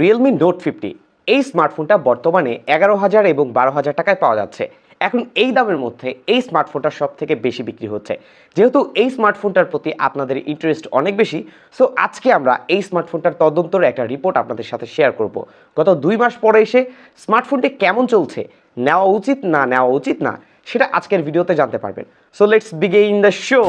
Realme note fifty এই স্মার্টফোনটা বর্তমানে এগারো হাজার এবং বারো হাজার টাকায় পাওয়া যাচ্ছে। এখন এই দামের মধ্যে এই স্মার্টফোনটা সব থেকে বেশি বিক্রি হচ্ছে। যেহেতু এই স্মার্টফোনটার প্রতি আপনাদের ইন্টারেস্ট অনেক বেশি সো আজকে আমরা এই স্মার্টফোনটার তদন্তর একটা রিপোর্ট আপনাদের সাথে শেয়ার করব। গত দুই মাস পরে এসে স্মার্টফোনটি কেমন চলছে, নেওয়া উচিত না, নেওয়া উচিত না, সেটা আজকের ভিডিওতে জানতে পারবেন। So let's begin the show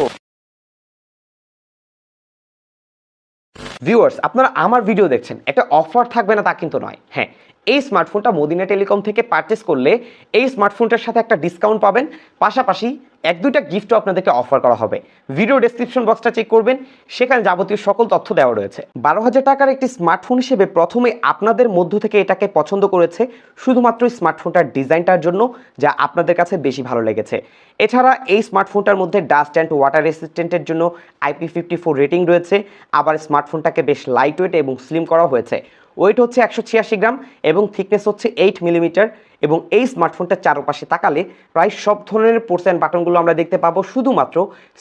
viewers আপনারা আমার ভিডিও দেখছেন। একটা অফার থাকবে না তা কিন্তু নয়। হ্যাঁ এই স্মার্টফোনটা মদিনা টেলিকম থেকে পারচেস করলে এই স্মার্টফোনটার সাথে একটা ডিসকাউন্ট পাবেন। পাশাপাশি এক দুইটা গিফটও আপনাদেরকে অফার করা হবে। ভিডিও ডেসক্রিপশন বক্সটা চেক করবেন। সেখানে যাবতীয় সকল তথ্য দেওয়া রয়েছে। বারো হাজার টাকার একটি স্মার্টফোন হিসেবে প্রথমে আপনাদের মধ্য থেকে এটাকে পছন্দ করেছে শুধুমাত্র স্মার্টফোনটার ডিজাইনটার জন্য, যা আপনাদের কাছে বেশি ভালো লেগেছে। এছাড়া এই স্মার্টফোনটার মধ্যে ডাস্ট অ্যান্ড ওয়াটার রেসিস্ট্যান্টের জন্য আইপি ফিফটি ফোর রেটিং রয়েছে। আবার স্মার্টফোনটাকে বেশ লাইট ওয়েট এবং স্লিম করা হয়েছে। ওয়েট হচ্ছে একশো ছিয়াশি গ্রাম এবং থিকনেস হচ্ছে এইট মিলিমিটার এবং এই স্মার্টফোনটার চারপাশে তাকালে প্রায় সব ধরনের পোর্টস অ্যান্ড বাটনগুলো আমরা দেখতে পাবো। শুধুমাত্র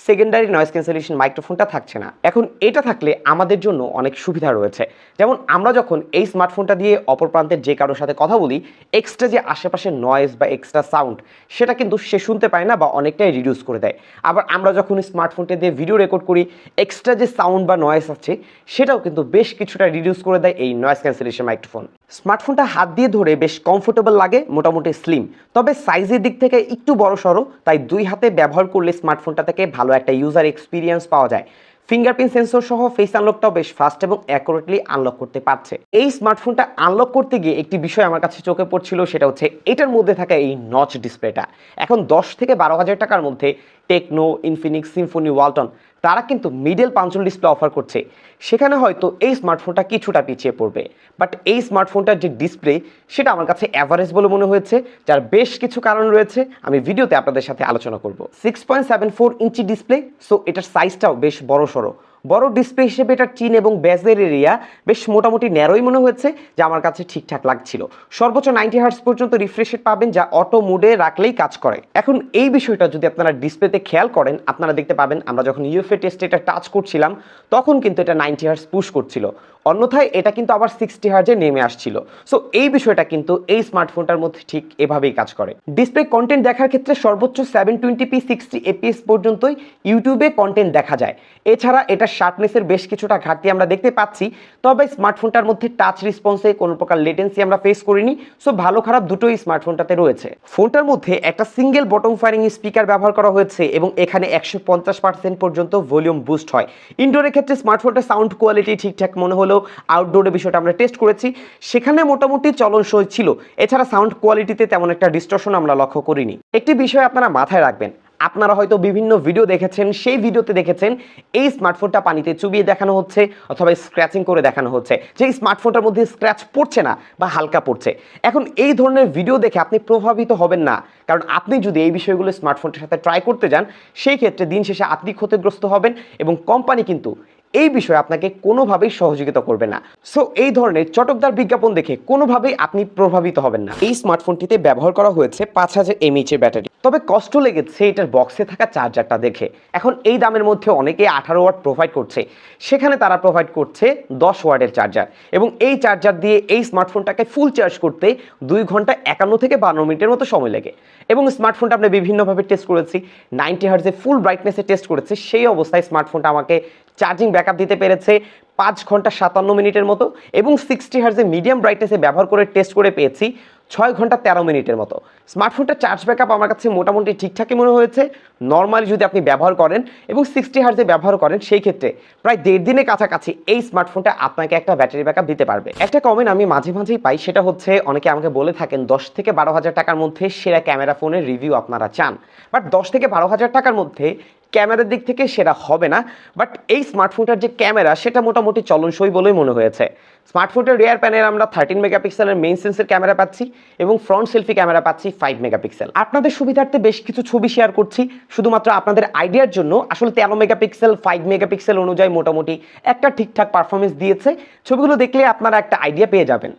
সেকেন্ডারি নয়েজ ক্যান্সেলেশন মাইক্রোফোনটা থাকছে না। এখন এটা থাকলে আমাদের জন্য অনেক সুবিধা রয়েছে। যেমন আমরা যখন এই স্মার্টফোনটা দিয়ে অপর প্রান্তের যে কারোর সাথে কথা বলি এক্সট্রা যে আশেপাশে নয়েজ বা এক্সট্রা সাউন্ড সেটা কিন্তু সে শুনতে পায় না বা অনেকটাই রিডিউস করে দেয়। আবার আমরা যখন স্মার্টফোনটা দিয়ে ভিডিও রেকর্ড করি এক্সট্রা যে সাউন্ড বা নয়েজ আছে, সেটাও কিন্তু বেশ কিছুটা রিডিউস করে দেয় এই নয়েজ ক্যান্সেলেশন মাইক্রোফোন স্মার্টফোনটা হাত দিয়ে ধরে বেশ কমফোর্টেবল লাগে, মোটামুটি স্লিম তবে সাইজের দিক থেকে একটু বড় সড়ো, তাই দুই হাতে ব্যবহার করলে স্মার্টফোনটা থেকে ভালো একটা ইউজার এক্সপিরিয়েন্স পাওয়া যায়। ফিঙ্গারপ্রিন্ট সেন্সর সহ ফেস আনলকটাও বেশ ফাস্ট এবং অ্যাকুরেটলি আনলক করতে পারছে। এই স্মার্টফোনটা আনলক করতে গিয়ে একটি বিষয় আমার কাছে চোখে পড়ছিল, সেটা হচ্ছে এটার মধ্যে থাকা এই নচ ডিসপ্লেটা এখন দশ থেকে বারো হাজার টাকার মধ্যে টেকনো ইনফিনিক্স সিম্ফনি ওয়ালটন তারা কিন্তু মিডল পাঞ্চল ডিসপ্লে অফার করছে। সেখানে হয়তো এই স্মার্টফোনটা কিছুটা পিছিয়ে পড়বে। বাট এই স্মার্টফোনটার যে ডিসপ্লে সেটা আমার কাছে অ্যাভারেজ বলে মনে হয়েছে, যার বেশ কিছু কারণ রয়েছে, আমি ভিডিওতে আপনাদের সাথে আলোচনা করব। Six point seven four inch display so এটার সাইজটাও বেশ বড় সড়ো বড় ডিসপ্লে হিসেবে এটা চিন এবং ব্যাজের এরিয়া বেশ মোটামুটি ন্যারোই মনে হয়েছে, যা আমার কাছে ঠিকঠাক লাগছিল। সর্বোচ্চ নাইনটি হার্স পর্যন্ত রিফ্রেশ পাবেন, যা অটো মুডে রাখলেই কাজ করে। এখন এই বিষয়টা যদি আপনারা ডিসপ্লেতে খেয়াল করেন, আপনারা দেখতে পাবেন আমরা যখন ইউএফএ টেস্টে এটা টাচ করছিলাম, তখন কিন্তু এটা নাইনটি হার্স পুশ করছিল। অন্যথায় এটা কিন্তু আবার সিক্সটি হার্জে নেমে আসছিল। সো এই বিষয়টা কিন্তু এই স্মার্টফোনটার মধ্যে ঠিক এভাবেই কাজ করে। ডিসপ্লে কন্টেন্ট দেখার ক্ষেত্রে সর্বোচ্চ seven twenty P sixty FPS পর্যন্তই ইউটিউবে কন্টেন্ট দেখা যায়। এছাড়া এটা শার্পনেসের বেশ কিছুটা ঘাটতি আমরা দেখতে পাচ্ছি। তবে স্মার্টফোনটার মধ্যে টাচ রেসপন্সে কোনো প্রকার লেটেন্সি আমরা ফেস করিনি। সো ভালো খারাপ দুটোই স্মার্টফোনটাতে রয়েছে। ফোনটার মধ্যে একটা সিঙ্গেল বটম ফায়ারিং স্পিকার ব্যবহার করা হয়েছে এবং এখানে একশো পঞ্চাশ পার্সেন্ট পর্যন্ত ভলিউম বুস্ট হয়। ইনডোরের ক্ষেত্রে স্মার্টফোনটার সাউন্ড কোয়ালিটি ঠিকঠাক মনে হলেও আউটডোরের বিষয়টা আমরা টেস্ট করেছি। সেখানে মোটামুটি চলনসই ছিল। এছাড়া সাউন্ড কোয়ালিটিতে তেমন একটা ডিস্টর্শন আমরা লক্ষ্য করিনি। একটি বিষয় আপনারা মাথায় রাখবেন। আপনারা হয়তো বিভিন্ন ভিডিও দেখেছেন, সেই ভিডিওতে দেখেছেন এই স্মার্টফোনটা পানিতে চুবিয়ে দেখানো হচ্ছে অথবা স্ক্র্যাচিং করে দেখানো হচ্ছে। যে স্মার্টফোনটার মধ্যে স্ক্র্যাচ পড়ছে না বা হালকা পড়ছে। এখন এই ধরনের ভিডিও দেখে আপনি প্রভাবিত হবেন না। কারণ আপনি যদি এই বিষয়গুলো স্মার্টফোনটার সাথে ট্রাই করতে যান, সেই ক্ষেত্রে দিন শেষে আপনি ক্ষতিগ্রস্ত হবেন এবং কোম্পানি কিন্তু এই বিষয়ে আপনাকে কোনোভাবেই সহযোগিতা করবে না। সো এই ধরনের চটকদার বিজ্ঞাপন দেখে কোনোভাবেই আপনি প্রভাবিত হবেন না। এই স্মার্টফোনটিতে ব্যবহার করা হয়েছে পাঁচ হাজার এমএইচ এর ব্যাটারি তবে কষ্ট লেগেছে এটার বক্সে থাকা চার্জারটা দেখে। এখন এই দামের মধ্যে অনেকে আঠারো ওয়াট প্রোভাইড করছে। সেখানে তারা প্রোভাইড করছে দশ ওয়াটের চার্জার এবং এই চার্জার দিয়ে এই স্মার্টফোনটাকে ফুল চার্জ করতে দুই ঘণ্টা একান্ন থেকে বান্ন মিনিটের মতো সময় লাগে। এবং স্মার্টফোনটা আমরা বিভিন্নভাবে টেস্ট করেছি। নাইনটি হার্জে ফুল ব্রাইটনেসে টেস্ট করেছি। সেই অবস্থায় স্মার্টফোনটা আমাকে চার্জিং ব্যাকআপ দিতে পেরেছে পাঁচ ঘণ্টা সাতান্ন মিনিটের মতো এবং সিক্সটি হার্জে মিডিয়াম ব্রাইটনেসে ব্যবহার করে টেস্ট করে পেয়েছি ছয় ঘণ্টা তেরো মিনিটের মতো। স্মার্টফোনটা চার্জ ব্যাকআপ আমার কাছে মোটামুটি ঠিকঠাকই মনে হয়েছে। নর্মালি যদি আপনি ব্যবহার করেন এবং সিক্সটি হার্জে ব্যবহার করেন, সেই ক্ষেত্রে প্রায় দেড় দিনের কাছাকাছি এই স্মার্টফোনটা আপনাকে একটা ব্যাটারি ব্যাকআপ দিতে পারবে। একটা কমেন্ট আমি মাঝে মাঝেই পাই, সেটা হচ্ছে অনেকে আমাকে বলে থাকেন, দশ থেকে বারো হাজার টাকার মধ্যে সেরা ক্যামেরা ফোনের রিভিউ আপনারা চান। বাট দশ থেকে বারো হাজার টাকার মধ্যে ক্যামেরার দিক থেকে সেটা হবে না। বাট এই স্মার্টফোনটার যে ক্যামেরা, সেটা মোটামুটি চলনসই বলেই মনে হয়েছে। স্মার্টফোনটার রেয়ার প্যানেল আমরা থার্টিন মেগাপিক্সেলের মেইন সেন্সের ক্যামেরা পাচ্ছি এবং ফ্রন্ট সেলফি ক্যামেরা পাচ্ছি ফাইভ মেগাপিক্সেল। আপনাদের সুবিধার্থে বেশ কিছু ছবি শেয়ার করছি। শুধুমাত্র আপনাদের আইডিয়ার জন্য আসলে তেরো মেগাপিক্সেল ফাইভ মেগাপিক্সেল অনুযায়ী মোটামুটি একটা ঠিকঠাক পারফরমেন্স দিয়েছে। ছবিগুলো দেখলে আপনারা একটা আইডিয়া পেয়ে যাবেন।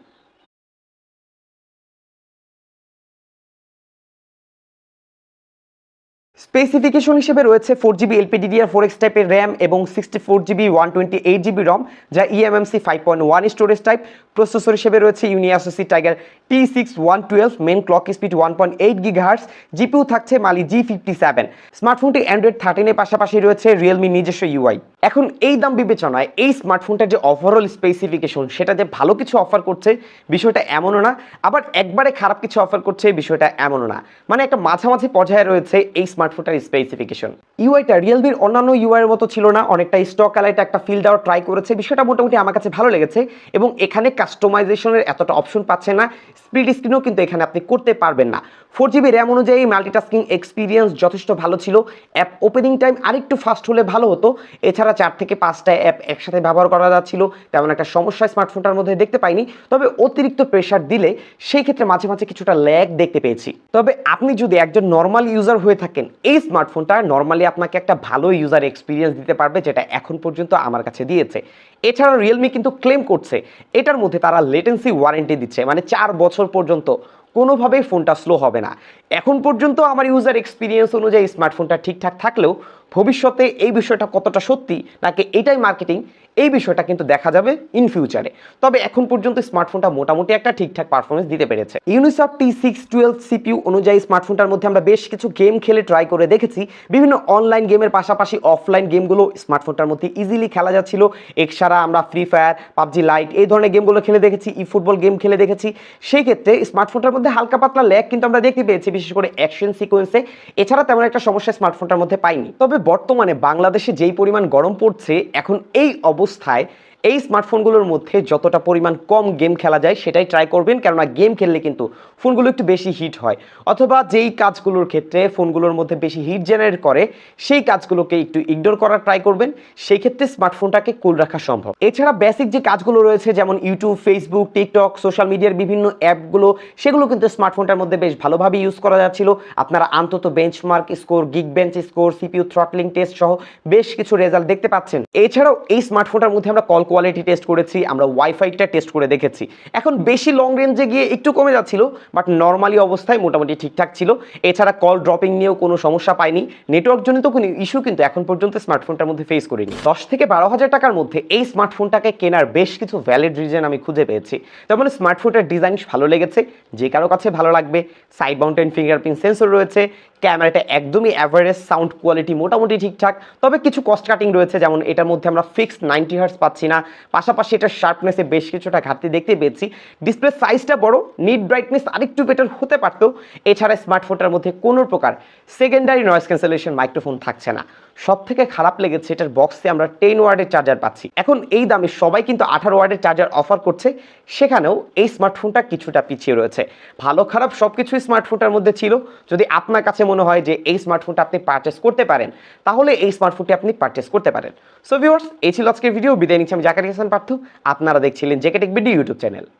স্পেসিফিকেশন হিসেবে রয়েছে four GB LPDDR four X টাইপের র্যাম এবং sixty four GB one twenty eight GB ROM যা eMMC five point one storage type processor হিসেবে রয়েছে Unisoc Tiger T six one twelve main clock speed one point eight gigahertz GPU থাকছে Mali G fifty seven স্মার্টফোনটি Android থার্টিনের পাশাপাশি রয়েছে Realme নিজস্ব UI এখন এই দাম বিবেচনায় এই স্মার্টফোনটার যে ওভারঅল স্পেসিফিকেশন সেটা যে ভালো কিছু অফার করছে, বিষয়টা এমনও না। আবার একবারে খারাপ কিছু অফার করছে, বিষয়টা এমনও না। মানে একটা মাঝামাঝি পর্যায়ে রয়েছে এই স্মার্টফোনটার স্পেসিফিকেশন ইউআইটা রিয়েলমির অন্যান্য ইউআইয়ের মতো ছিল না, অনেকটা স্টক অ্যালাইটা একটা ফিল দেওয়ার ট্রাই করেছে। বিষয়টা মোটামুটি আমার কাছে ভালো লেগেছে এবং এখানে কাস্টমাইজেশনের এতটা অপশন পাচ্ছে না। স্পিড স্ক্রিনও কিন্তু এখানে আপনি করতে পারবেন না। ফোর জিবি র্যাম অনুযায়ী মাল্টিটাস্কিং এক্সপিরিয়েন্স যথেষ্ট ভালো ছিল। অ্যাপ ওপেনিং টাইম আরেকটু ফাস্ট হলে ভালো হতো। এছাড়া চার থেকে পাঁচটা অ্যাপ একসাথে ব্যবহার করা যাচ্ছিল। তেমন একটা সমস্যা স্মার্টফোনটার মধ্যে দেখতে পাইনি। তবে অতিরিক্ত প্রেশার দিলে সেই ক্ষেত্রে মাঝে মাঝে কিছুটা ল্যাগ দেখতে পেয়েছি। তবে আপনি যদি একজন নর্মাল ইউজার হয়ে থাকেন, এই স্মার্টফোনটা নর্মালি আপনাকে একটা ভালো ইউজার এক্সপিরিয়েন্স দিতে পারবে, যেটা এখন পর্যন্ত আমার কাছে দিয়েছে। এছাড়া রিয়েলমি কিন্তু ক্লেম করছে। এটার মধ্যে তারা লেটেন্সি ওয়ারেন্টি দিচ্ছে। মানে চার বছর পর্যন্ত কোনোভাবেই ফোনটা স্লো হবে না। এখন পর্যন্ত আমার ইউজার এক্সপিরিয়েন্স অনুযায়ী স্মার্টফোনটা ঠিকঠাক থাকলেও ভবিষ্যতে এই বিষয়টা কতটা সত্যি নাকি এটাই মার্কেটিং এই বিষয়টা কিন্তু দেখা যাবে ইন ফিউচারে তবে এখন পর্যন্ত স্মার্টফোনটা মোটামুটি একটা ঠিকঠাক পারফরমেন্স দিতে পেরেছে। Unisoc T six twelve CPU অনুযায়ী স্মার্টফোনটার মধ্যে আমরা বেশ কিছু গেম খেলে ট্রাই করে দেখেছি। বিভিন্ন অনলাইন গেমের পাশাপাশি অফলাইন গেমগুলো স্মার্টফোনটার মধ্যে ইজিলি খেলা যাচ্ছিল। এছাড়া আমরা ফ্রি ফায়ার পাবজি লাইট এই ধরনের গেমগুলো খেলে দেখেছি ই ফুটবল গেম খেলে দেখেছি। সেই ক্ষেত্রে স্মার্টফোনটার মধ্যে হালকা পাতলা ল্যাগ কিন্তু আমরা দেখতে পেয়েছি, বিশেষ করে অ্যাকশন সিকোয়েন্সে এছাড়া তেমন একটা সমস্যা স্মার্টফোনটার মধ্যে পাইনি। তবে বর্তমানে বাংলাদেশে যেই পরিমাণ গরম পড়ছে এখন এই অবস্থায় এই স্মার্টফোনগুলোর মধ্যে যতটা পরিমাণ কম গেম খেলা যায়, সেটাই ট্রাই করবেন। কেননা গেম খেললে কিন্তু ফোনগুলো একটু বেশি হিট হয়। অথবা যেই কাজগুলোর ক্ষেত্রে ফোনগুলোর মধ্যে বেশি হিট জেনারেট করে, সেই কাজগুলোকে একটু ইগনোর করার ট্রাই করবেন। সেই ক্ষেত্রে স্মার্টফোনটাকে কুল রাখা সম্ভব। এছাড়া বেসিক যে কাজগুলো রয়েছে, যেমন ইউটিউব ফেসবুক টিকটক সোশ্যাল মিডিয়ার বিভিন্ন অ্যাপগুলো সেগুলো কিন্তু স্মার্টফোনটার মধ্যে বেশ ভালোভাবে ইউজ করা যাচ্ছিল। আপনারা অন্তত benchmark score Geekbench score CPU throttling test সহ বেশ কিছু রেজাল্ট দেখতে পাচ্ছেন। এছাড়াও এই স্মার্টফোনটার মধ্যে আমরা কল কোয়ালিটি টেস্ট করেছি, আমরা ওয়াইফাইটা টেস্ট করে দেখেছি। এখন বেশি লং রেঞ্জে গিয়ে একটু কমে যাচ্ছিল বাট নর্মালি অবস্থায় মোটামুটি ঠিকঠাক ছিল। এছাড়া কল ড্রপিং নিয়েও কোনো সমস্যা পাইনি। নেটওয়ার্ক জনিত কোনো ইস্যু কিন্তু এখন পর্যন্ত স্মার্টফোনটার মধ্যে ফেস করিনি। দশ থেকে বারো হাজার টাকার মধ্যে এই স্মার্টফোনটাকে কেনার বেশ কিছু ভ্যালিড রিজন আমি খুঁজে পেয়েছি। যেমন স্মার্টফোনটার ডিজাইন ভালো লেগেছে, যে কারও কাছে ভালো লাগবে। সাইড মাউন্টেন ফিঙ্গারপ্রিন্ট সেন্সর রয়েছে ক্যামেরাটা একদমই অ্যাভারেজ সাউন্ড কোয়ালিটি মোটামুটি ঠিকঠাক, তবে কিছু কস্ট কাটিং রয়েছে, যেমন এটার মধ্যে আমরা ফিক্সড নাইনটি হার্স পাচ্ছি না। পাশাপাশি এটার শার্পনেসে বেশ কিছুটা ঘাটতি দেখতে পেয়েছি। ডিসপ্লে সাইজটা বড় নিট ব্রাইটনেস আরেকটু বেটার হতে পারতো। এছাড়া স্মার্টফোনটার মধ্যে কোনো প্রকার সেকেন্ডারি নয়েস ক্যান্সেলেশন মাইক্রোফোন থাকছে না। সব থেকে খারাপ লেগেছে এটার বক্সে আমরা টেন ওয়ার্ডের চার্জার পাচ্ছি। এখন এই দামে সবাই কিন্তু আঠারো ওয়ার্ডের চার্জার অফার করছে, সেখানেও এই স্মার্টফোনটা কিছুটা পিছিয়ে রয়েছে। ভালো খারাপ সব কিছুই স্মার্টফোনটার মধ্যে ছিল। যদি আপনার কাছে মনে হয় যে এই স্মার্টফোনটা আপনি পারচেস করতে পারেন, তাহলে এই স্মার্টফোনটি আপনি পারচেস করতে পারেন। সো ভিউয়ার্স এই ছিল আজকের ভিডিও বিদায় নিচ্ছি আমি জাকারি হাসান পার্থ। আপনারা দেখছিলেন জেকেটেক ভিডিও ইউটিউব চ্যানেল